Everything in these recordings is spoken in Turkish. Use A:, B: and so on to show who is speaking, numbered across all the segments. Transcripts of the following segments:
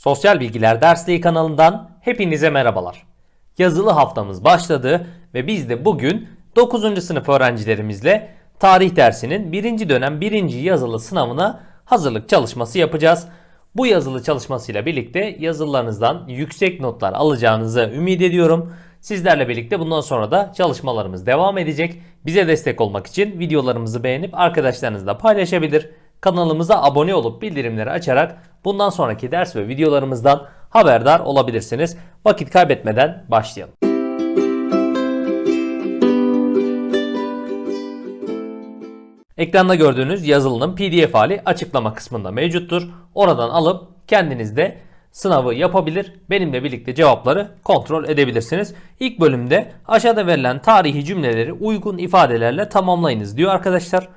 A: Sosyal Bilgiler Dersliği kanalından hepinize merhabalar. Yazılı haftamız başladı ve biz de bugün 9. sınıf öğrencilerimizle tarih dersinin 1. dönem 1. yazılı sınavına hazırlık çalışması yapacağız. Bu yazılı çalışmasıyla birlikte yazılarınızdan yüksek notlar alacağınızı ümit ediyorum. Sizlerle birlikte bundan sonra da çalışmalarımız devam edecek. Bize destek olmak için videolarımızı beğenip arkadaşlarınızla paylaşabilir. Kanalımıza abone olup bildirimleri açarak bundan sonraki ders ve videolarımızdan haberdar olabilirsiniz. Vakit kaybetmeden başlayalım. Ekranda gördüğünüz yazılının PDF hali açıklama kısmında mevcuttur. Oradan alıp kendiniz de sınavı yapabilir. Benimle birlikte cevapları kontrol edebilirsiniz. İlk bölümde aşağıda verilen tarihi cümleleri uygun ifadelerle tamamlayınız diyor arkadaşlar.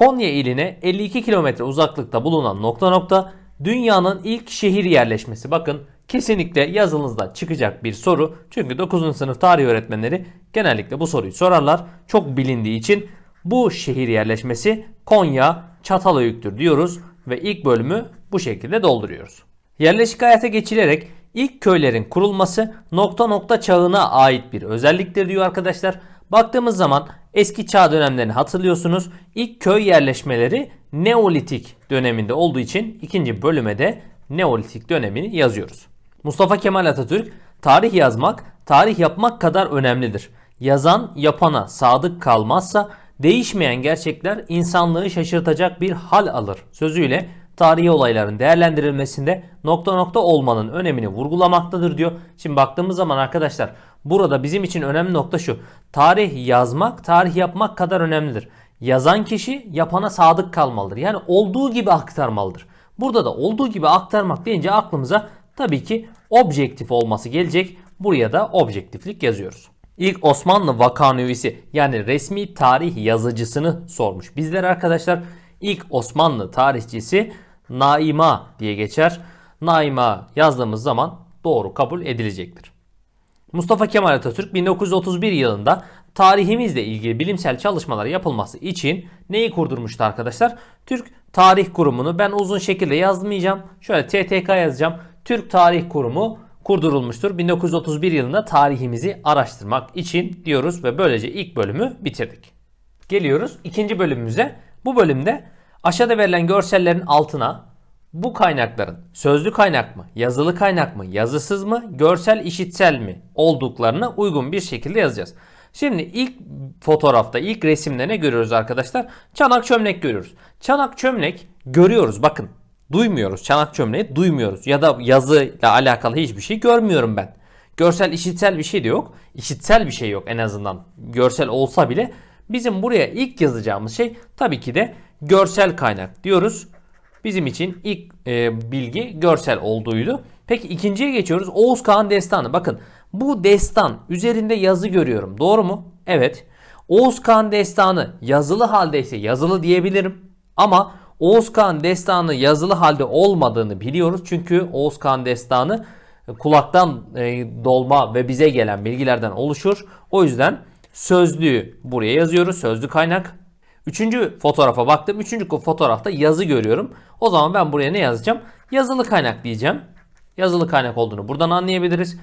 A: Konya iline 52 kilometre uzaklıkta bulunan nokta nokta dünyanın ilk şehir yerleşmesi. Bakın kesinlikle yazınızda çıkacak bir soru. Çünkü 9. sınıf tarih öğretmenleri genellikle bu soruyu sorarlar. Çok bilindiği için bu şehir yerleşmesi Konya Çatalhöyük'tür diyoruz ve ilk bölümü bu şekilde dolduruyoruz. Yerleşik hayata geçilerek ilk köylerin kurulması nokta nokta çağına ait bir özelliktir diyor arkadaşlar. Baktığımız zaman eski çağ dönemlerini hatırlıyorsunuz. İlk köy yerleşmeleri Neolitik döneminde olduğu için ikinci bölüme de Neolitik dönemini yazıyoruz. Mustafa Kemal Atatürk tarih yazmak, tarih yapmak kadar önemlidir. Yazan yapana sadık kalmazsa değişmeyen gerçekler insanlığı şaşırtacak bir hal alır sözüyle tarihi olayların değerlendirilmesinde nokta nokta olmanın önemini vurgulamaktadır diyor. Şimdi baktığımız zaman arkadaşlar burada bizim için önemli nokta şu. Tarih yazmak, tarih yapmak kadar önemlidir. Yazan kişi yapana sadık kalmalıdır. Yani olduğu gibi aktarmalıdır. Burada da olduğu gibi aktarmak deyince aklımıza tabii ki objektif olması gelecek. Buraya da objektiflik yazıyoruz. İlk Osmanlı vakanüvisi yani resmi tarih yazıcısını sormuş. Bizler arkadaşlar ilk Osmanlı tarihçisi Naima diye geçer. Naima yazdığımız zaman doğru kabul edilecektir. Mustafa Kemal Atatürk 1931 yılında tarihimizle ilgili bilimsel çalışmalar yapılması için neyi kurdurmuştu arkadaşlar? Türk Tarih Kurumu'nu ben uzun şekilde yazmayacağım. Şöyle TTK yazacağım. Türk Tarih Kurumu kurdurulmuştur. 1931 yılında tarihimizi araştırmak için diyoruz ve böylece ilk bölümü bitirdik. Geliyoruz ikinci bölümümüze. Bu bölümde aşağıda verilen görsellerin altına bu kaynakların sözlü kaynak mı, yazılı kaynak mı, yazısız mı, görsel işitsel mi olduklarını uygun bir şekilde yazacağız. Şimdi ilk fotoğrafta, ilk resimde ne görüyoruz arkadaşlar? Çanak çömlek görüyoruz. Çanak çömlek görüyoruz bakın. Duymuyoruz. Çanak çömleği duymuyoruz. Ya da yazıyla alakalı hiçbir şey görmüyorum ben. Görsel, işitsel bir şey de yok. İşitsel bir şey yok en azından. Görsel olsa bile bizim buraya ilk yazacağımız şey tabii ki de görsel kaynak diyoruz. Bizim için ilk e, bilgi görsel olduğuydu. Peki ikinciye geçiyoruz. Oğuz Kağan Destanı. Bakın bu destan üzerinde yazı görüyorum. Doğru mu? Evet. Oğuz Kağan Destanı yazılı haldeyse yazılı diyebilirim. Ama Oğuz Kağan Destanı yazılı halde olmadığını biliyoruz. Çünkü Oğuz Kağan Destanı kulaktan e, dolma ve bize gelen bilgilerden oluşur. O yüzden sözlüğü buraya yazıyoruz. Sözlü kaynak. Üçüncü fotoğrafa baktım. Üçüncü fotoğrafta yazı görüyorum. O zaman ben buraya ne yazacağım? Yazılı kaynak diyeceğim. Yazılı kaynak olduğunu buradan anlayabiliriz.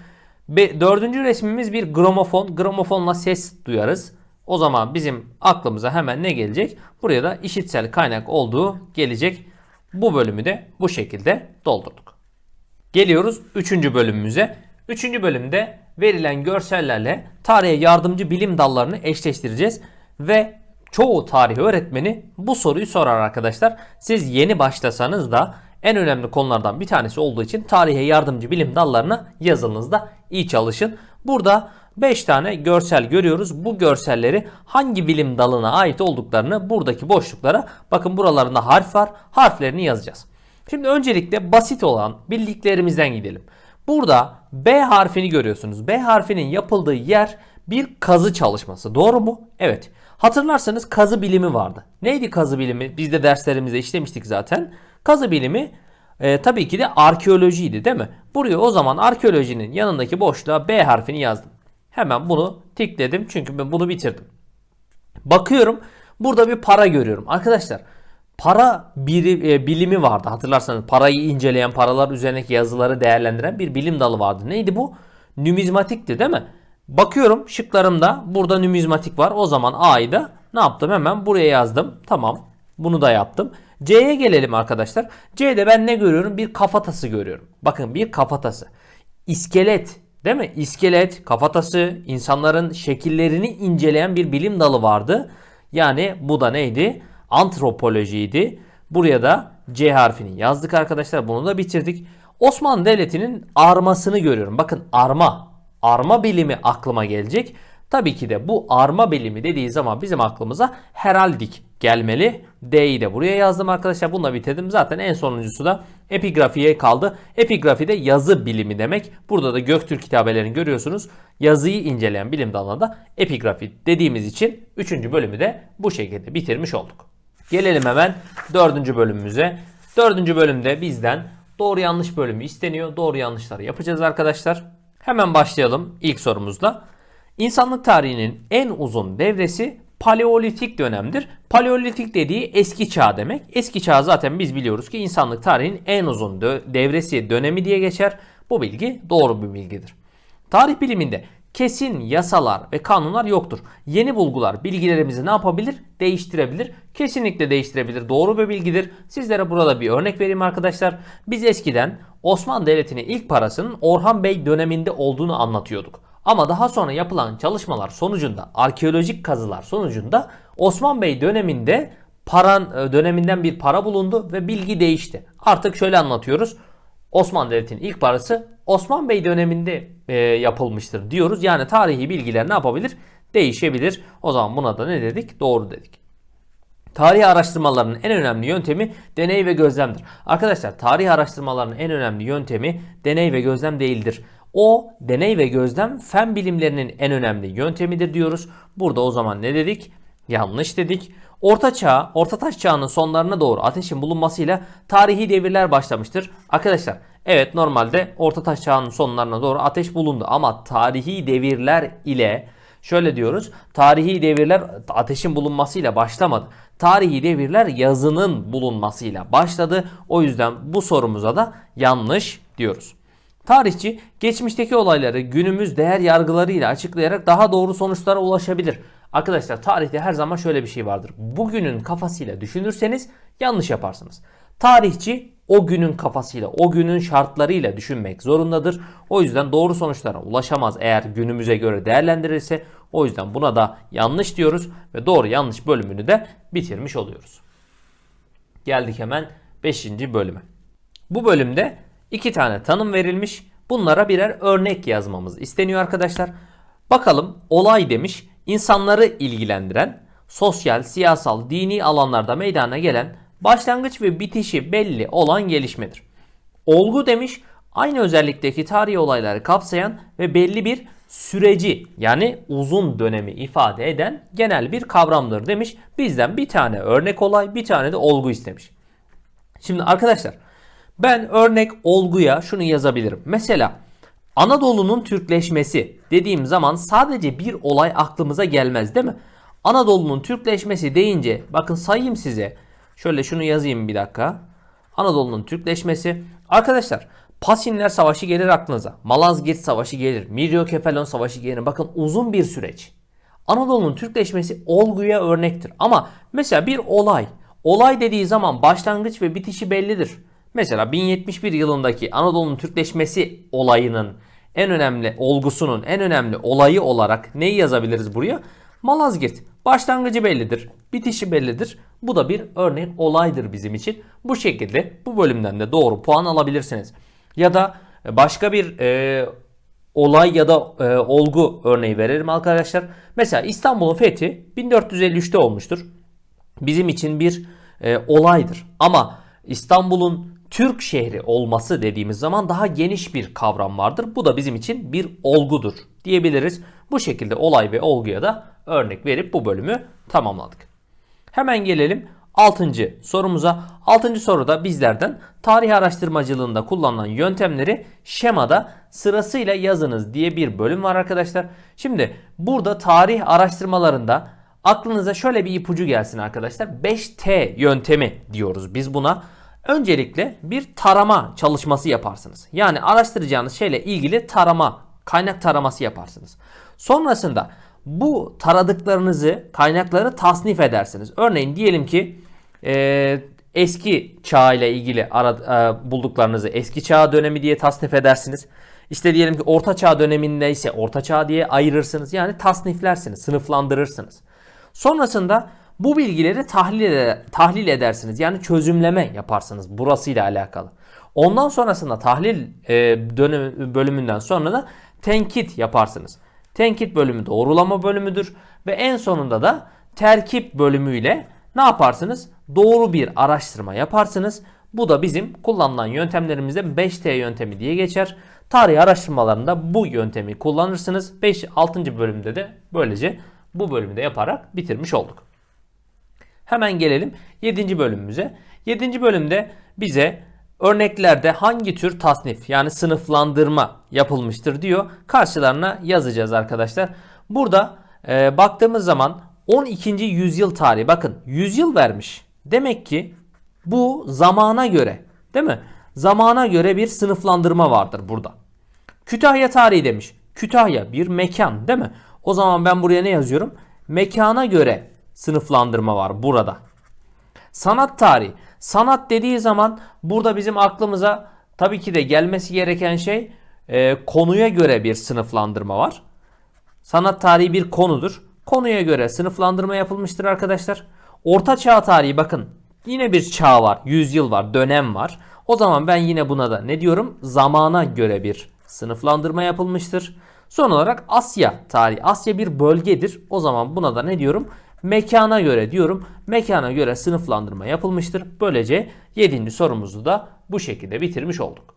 A: Be, dördüncü resmimiz bir gramofon. Gramofonla ses duyarız. O zaman bizim aklımıza hemen ne gelecek? Buraya da işitsel kaynak olduğu gelecek. Bu bölümü de bu şekilde doldurduk. Geliyoruz 3. bölümümüze. 3. bölümde verilen görsellerle tarihe yardımcı bilim dallarını eşleştireceğiz ve çoğu tarih öğretmeni bu soruyu sorar arkadaşlar. Siz yeni başlasanız da en önemli konulardan bir tanesi olduğu için tarihe yardımcı bilim dallarına yazınızda iyi çalışın. Burada 5 tane görsel görüyoruz. Bu görselleri hangi bilim dalına ait olduklarını buradaki boşluklara bakın buralarında harf var. Harflerini yazacağız. Şimdi öncelikle basit olan bildiklerimizden gidelim. Burada B harfini görüyorsunuz. B harfinin yapıldığı yer bir kazı çalışması. Doğru mu? Evet. Hatırlarsanız kazı bilimi vardı. Neydi kazı bilimi? Biz de derslerimizde işlemiştik zaten. Kazı bilimi e, tabii ki de arkeolojiydi değil mi? Buraya o zaman arkeolojinin yanındaki boşluğa B harfini yazdım. Hemen bunu tikledim çünkü ben bunu bitirdim. Bakıyorum burada bir para görüyorum. Arkadaşlar para biri, e, bilimi vardı. Hatırlarsanız parayı inceleyen, paralar üzerindeki yazıları değerlendiren bir bilim dalı vardı. Neydi bu? Numizmatikti değil mi? Bakıyorum şıklarımda burada numizmatik var. O zaman A'yı da ne yaptım? Hemen buraya yazdım. Tamam. Bunu da yaptım. C'ye gelelim arkadaşlar. C'de ben ne görüyorum? Bir kafatası görüyorum. Bakın bir kafatası. İskelet değil mi? İskelet, kafatası, insanların şekillerini inceleyen bir bilim dalı vardı. Yani bu da neydi? Antropolojiydi. Buraya da C harfini yazdık arkadaşlar. Bunu da bitirdik. Osmanlı Devleti'nin armasını görüyorum. Bakın arma. Arma bilimi aklıma gelecek. Tabii ki de bu arma bilimi dediği zaman bizim aklımıza heraldik gelmeli. D'yi de buraya yazdım arkadaşlar. Bununla bitirdim. Zaten en sonuncusu da epigrafiye kaldı. Epigrafi de yazı bilimi demek. Burada da Göktürk kitabelerini görüyorsunuz. Yazıyı inceleyen bilim dalına da epigrafi dediğimiz için 3. bölümü de bu şekilde bitirmiş olduk. Gelelim hemen 4. bölümümüze. 4. bölümde bizden doğru yanlış bölümü isteniyor. Doğru yanlışları yapacağız arkadaşlar. Hemen başlayalım ilk sorumuzla. İnsanlık tarihinin en uzun devresi Paleolitik dönemdir. Paleolitik dediği eski çağ demek. Eski çağ zaten biz biliyoruz ki insanlık tarihinin en uzun devresi dönemi diye geçer. Bu bilgi doğru bir bilgidir. Tarih biliminde kesin yasalar ve kanunlar yoktur. Yeni bulgular bilgilerimizi ne yapabilir? Değiştirebilir. Kesinlikle değiştirebilir. Doğru bir bilgidir. Sizlere burada bir örnek vereyim arkadaşlar. Biz eskiden Osmanlı Devleti'nin ilk parasının Orhan Bey döneminde olduğunu anlatıyorduk. Ama daha sonra yapılan çalışmalar sonucunda, arkeolojik kazılar sonucunda Osman Bey döneminde paran e, döneminden bir para bulundu ve bilgi değişti. Artık şöyle anlatıyoruz. Osmanlı Devleti'nin ilk parası Osman Bey döneminde e, yapılmıştır diyoruz. Yani tarihi bilgiler ne yapabilir? Değişebilir. O zaman buna da ne dedik? Doğru dedik. Tarih araştırmalarının en önemli yöntemi deney ve gözlemdir. Arkadaşlar tarih araştırmalarının en önemli yöntemi deney ve gözlem değildir. O deney ve gözlem fen bilimlerinin en önemli yöntemidir diyoruz. Burada o zaman ne dedik? Yanlış dedik. Orta çağ, orta taş çağının sonlarına doğru ateşin bulunmasıyla tarihi devirler başlamıştır. Arkadaşlar evet normalde orta taş çağının sonlarına doğru ateş bulundu ama tarihi devirler ile şöyle diyoruz. Tarihi devirler ateşin bulunmasıyla başlamadı. Tarihi devirler yazının bulunmasıyla başladı. O yüzden bu sorumuza da yanlış diyoruz. Tarihçi geçmişteki olayları günümüz değer yargılarıyla açıklayarak daha doğru sonuçlara ulaşabilir. Arkadaşlar tarihte her zaman şöyle bir şey vardır. Bugünün kafasıyla düşünürseniz yanlış yaparsınız. Tarihçi o günün kafasıyla, o günün şartlarıyla düşünmek zorundadır. O yüzden doğru sonuçlara ulaşamaz eğer günümüze göre değerlendirirse. O yüzden buna da yanlış diyoruz ve doğru yanlış bölümünü de bitirmiş oluyoruz. Geldik hemen 5. bölüme. Bu bölümde iki tane tanım verilmiş. Bunlara birer örnek yazmamız isteniyor arkadaşlar. Bakalım olay demiş insanları ilgilendiren sosyal, siyasal, dini alanlarda meydana gelen başlangıç ve bitişi belli olan gelişmedir. Olgu demiş aynı özellikteki tarihi olayları kapsayan ve belli bir süreci yani uzun dönemi ifade eden genel bir kavramdır demiş. Bizden bir tane örnek olay bir tane de olgu istemiş. Şimdi arkadaşlar ben örnek olguya şunu yazabilirim. Mesela Anadolu'nun Türkleşmesi dediğim zaman sadece bir olay aklımıza gelmez değil mi? Anadolu'nun Türkleşmesi deyince bakın sayayım size. Şöyle şunu yazayım bir dakika. Anadolu'nun Türkleşmesi. Arkadaşlar Pasinler Savaşı gelir aklınıza. Malazgirt Savaşı gelir. Miryokephalon Savaşı gelir. Bakın uzun bir süreç. Anadolu'nun Türkleşmesi olguya örnektir. Ama mesela bir olay. Olay dediği zaman başlangıç ve bitişi bellidir. Mesela 1071 yılındaki Anadolu'nun Türkleşmesi olayının en önemli olgusunun en önemli olayı olarak neyi yazabiliriz buraya? Malazgirt. Başlangıcı bellidir, bitişi bellidir. Bu da bir örnek olaydır bizim için. Bu şekilde bu bölümden de doğru puan alabilirsiniz. Ya da başka bir e, olay ya da e, olgu örneği verelim arkadaşlar. Mesela İstanbul'un fethi 1453'te olmuştur. Bizim için bir e, olaydır. Ama İstanbul'un Türk şehri olması dediğimiz zaman daha geniş bir kavram vardır. Bu da bizim için bir olgudur diyebiliriz. Bu şekilde olay ve olguya da örnek verip bu bölümü tamamladık. Hemen gelelim 6. sorumuza. 6. soruda bizlerden tarih araştırmacılığında kullanılan yöntemleri şemada sırasıyla yazınız diye bir bölüm var arkadaşlar. Şimdi burada tarih araştırmalarında aklınıza şöyle bir ipucu gelsin arkadaşlar. 5T yöntemi diyoruz biz buna. Öncelikle bir tarama çalışması yaparsınız. Yani araştıracağınız şeyle ilgili tarama, kaynak taraması yaparsınız. Sonrasında bu taradıklarınızı, kaynakları tasnif edersiniz. Örneğin diyelim ki e, eski çağ ile ilgili ara, e, bulduklarınızı eski çağ dönemi diye tasnif edersiniz. İşte diyelim ki orta çağ döneminde ise orta çağ diye ayırırsınız. Yani tasniflersiniz, sınıflandırırsınız. Sonrasında bu bilgileri tahlil, ede- tahlil edersiniz. Yani çözümleme yaparsınız burasıyla alakalı. Ondan sonrasında tahlil e, dönemi, bölümünden sonra da tenkit yaparsınız. Tenkit bölümü doğrulama bölümüdür ve en sonunda da terkip bölümüyle ne yaparsınız? Doğru bir araştırma yaparsınız. Bu da bizim kullanılan yöntemlerimizde 5T yöntemi diye geçer. Tarih araştırmalarında bu yöntemi kullanırsınız. 5 6. bölümde de böylece bu bölümü de yaparak bitirmiş olduk. Hemen gelelim 7. bölümümüze. 7. bölümde bize örneklerde hangi tür tasnif yani sınıflandırma yapılmıştır diyor. Karşılarına yazacağız arkadaşlar. Burada e, baktığımız zaman 12. yüzyıl tarihi bakın yüzyıl vermiş. Demek ki bu zamana göre değil mi? Zamana göre bir sınıflandırma vardır burada. Kütahya tarihi demiş. Kütahya bir mekan değil mi? O zaman ben buraya ne yazıyorum? Mekana göre sınıflandırma var burada. Sanat tarihi. Sanat dediği zaman burada bizim aklımıza tabii ki de gelmesi gereken şey e, konuya göre bir sınıflandırma var. Sanat tarihi bir konudur. Konuya göre sınıflandırma yapılmıştır arkadaşlar. Orta çağ tarihi bakın yine bir çağ var, yüzyıl var, dönem var. O zaman ben yine buna da ne diyorum? Zamana göre bir sınıflandırma yapılmıştır. Son olarak Asya tarihi. Asya bir bölgedir. O zaman buna da ne diyorum? Mekana göre diyorum. Mekana göre sınıflandırma yapılmıştır. Böylece 7. sorumuzu da bu şekilde bitirmiş olduk.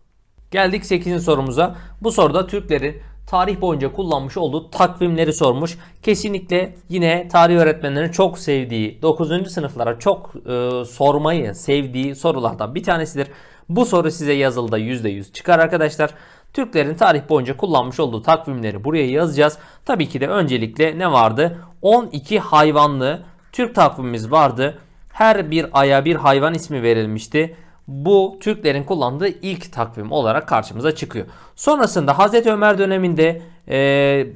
A: Geldik 8. sorumuza. Bu soruda Türklerin tarih boyunca kullanmış olduğu takvimleri sormuş. Kesinlikle yine tarih öğretmenlerinin çok sevdiği, 9. sınıflara çok e, sormayı sevdiği sorulardan bir tanesidir. Bu soru size yazılıda %100 çıkar arkadaşlar. Türklerin tarih boyunca kullanmış olduğu takvimleri buraya yazacağız. Tabii ki de öncelikle ne vardı? 12 hayvanlı Türk takvimimiz vardı. Her bir aya bir hayvan ismi verilmişti. Bu Türklerin kullandığı ilk takvim olarak karşımıza çıkıyor. Sonrasında Hazreti Ömer döneminde e,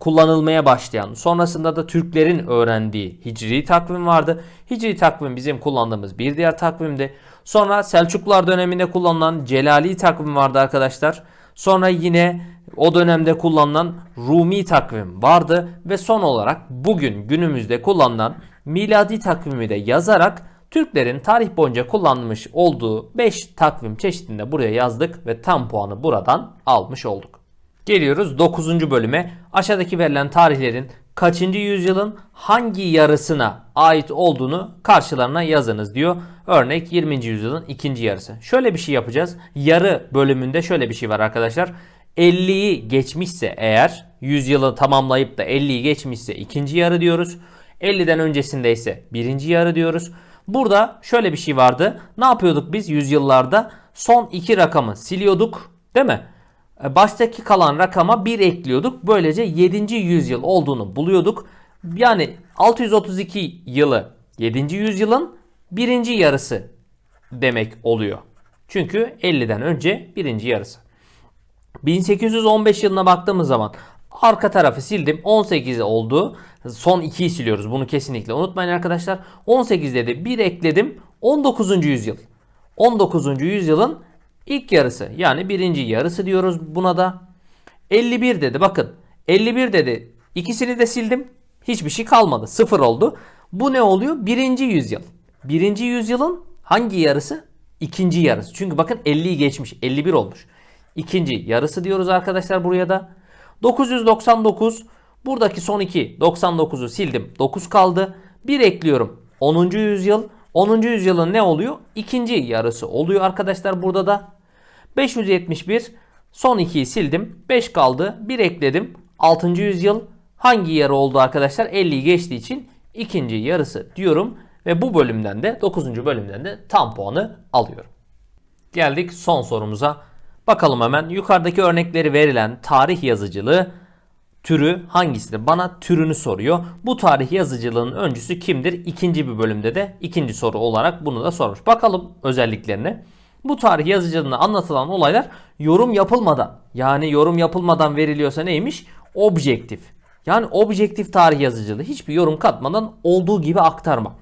A: kullanılmaya başlayan, sonrasında da Türklerin öğrendiği Hicri takvim vardı. Hicri takvim bizim kullandığımız bir diğer takvimdi. Sonra Selçuklular döneminde kullanılan Celali takvim vardı arkadaşlar. Sonra yine o dönemde kullanılan Rumi takvim vardı ve son olarak bugün günümüzde kullanılan miladi takvimi de yazarak Türklerin tarih boyunca kullanmış olduğu 5 takvim çeşidinde buraya yazdık ve tam puanı buradan almış olduk. Geliyoruz 9. bölüme. Aşağıdaki verilen tarihlerin kaçıncı yüzyılın hangi yarısına ait olduğunu karşılarına yazınız diyor. Örnek 20. yüzyılın ikinci yarısı. Şöyle bir şey yapacağız. Yarı bölümünde şöyle bir şey var arkadaşlar. 50'yi geçmişse eğer yüzyılı tamamlayıp da 50'yi geçmişse ikinci yarı diyoruz. 50'den öncesinde ise birinci yarı diyoruz. Burada şöyle bir şey vardı. Ne yapıyorduk biz yüzyıllarda? Son iki rakamı siliyorduk değil mi? E, Baştaki kalan rakama 1 ekliyorduk. Böylece 7. yüzyıl olduğunu buluyorduk. Yani 632 yılı 7. yüzyılın birinci yarısı demek oluyor. Çünkü 50'den önce birinci yarısı. 1815 yılına baktığımız zaman arka tarafı sildim. 18 oldu. Son 2'yi siliyoruz. Bunu kesinlikle unutmayın arkadaşlar. 18'de de 1 ekledim. 19. yüzyıl. 19. yüzyılın ilk yarısı. Yani birinci yarısı diyoruz buna da. 51 dedi. Bakın 51 dedi. İkisini de sildim. Hiçbir şey kalmadı. Sıfır oldu. Bu ne oluyor? Birinci yüzyıl. Birinci yüzyılın hangi yarısı? İkinci yarısı. Çünkü bakın 50'yi geçmiş. 51 olmuş. İkinci yarısı diyoruz arkadaşlar buraya da. 999 buradaki son 2 99'u sildim. 9 kaldı. 1 ekliyorum. 10. yüzyıl. 10. yüzyılın ne oluyor? İkinci yarısı oluyor arkadaşlar burada da. 571 son 2'yi sildim. 5 kaldı. 1 ekledim. 6. yüzyıl hangi yarı oldu arkadaşlar? 50'yi geçtiği için ikinci yarısı diyorum. Ve bu bölümden de 9. bölümden de tam puanı alıyorum. Geldik son sorumuza. Bakalım hemen yukarıdaki örnekleri verilen tarih yazıcılığı türü hangisidir? Bana türünü soruyor. Bu tarih yazıcılığının öncüsü kimdir? İkinci bir bölümde de ikinci soru olarak bunu da sormuş. Bakalım özelliklerine. Bu tarih yazıcılığında anlatılan olaylar yorum yapılmadan yani yorum yapılmadan veriliyorsa neymiş? Objektif. Yani objektif tarih yazıcılığı hiçbir yorum katmadan olduğu gibi aktarma.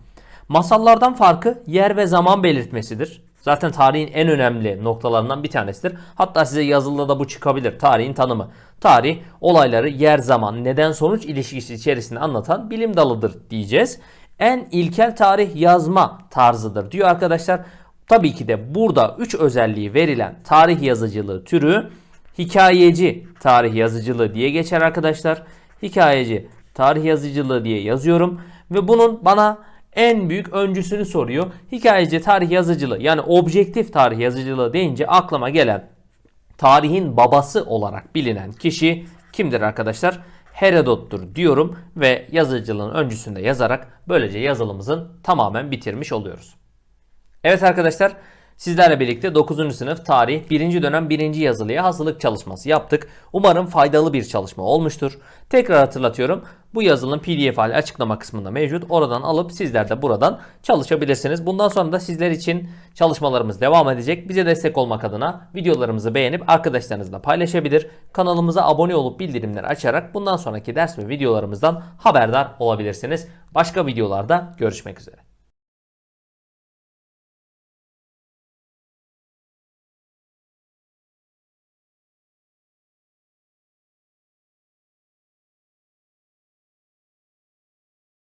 A: Masallardan farkı yer ve zaman belirtmesidir. Zaten tarihin en önemli noktalarından bir tanesidir. Hatta size yazılıda da bu çıkabilir. Tarihin tanımı. Tarih olayları yer zaman neden sonuç ilişkisi içerisinde anlatan bilim dalıdır diyeceğiz. En ilkel tarih yazma tarzıdır diyor arkadaşlar. Tabii ki de burada 3 özelliği verilen tarih yazıcılığı türü hikayeci tarih yazıcılığı diye geçer arkadaşlar. Hikayeci tarih yazıcılığı diye yazıyorum ve bunun bana en büyük öncüsünü soruyor. Hikayeci tarih yazıcılığı yani objektif tarih yazıcılığı deyince aklıma gelen tarihin babası olarak bilinen kişi kimdir arkadaşlar? Herodot'tur diyorum ve yazıcılığın öncüsünde yazarak böylece yazılımızın tamamen bitirmiş oluyoruz. Evet arkadaşlar sizlerle birlikte 9. sınıf tarih 1. dönem 1. yazılıya hazırlık çalışması yaptık. Umarım faydalı bir çalışma olmuştur. Tekrar hatırlatıyorum. Bu yazılım pdf hali açıklama kısmında mevcut. Oradan alıp sizler de buradan çalışabilirsiniz. Bundan sonra da sizler için çalışmalarımız devam edecek. Bize destek olmak adına videolarımızı beğenip arkadaşlarınızla paylaşabilir. Kanalımıza abone olup bildirimleri açarak bundan sonraki ders ve videolarımızdan haberdar olabilirsiniz. Başka videolarda görüşmek üzere.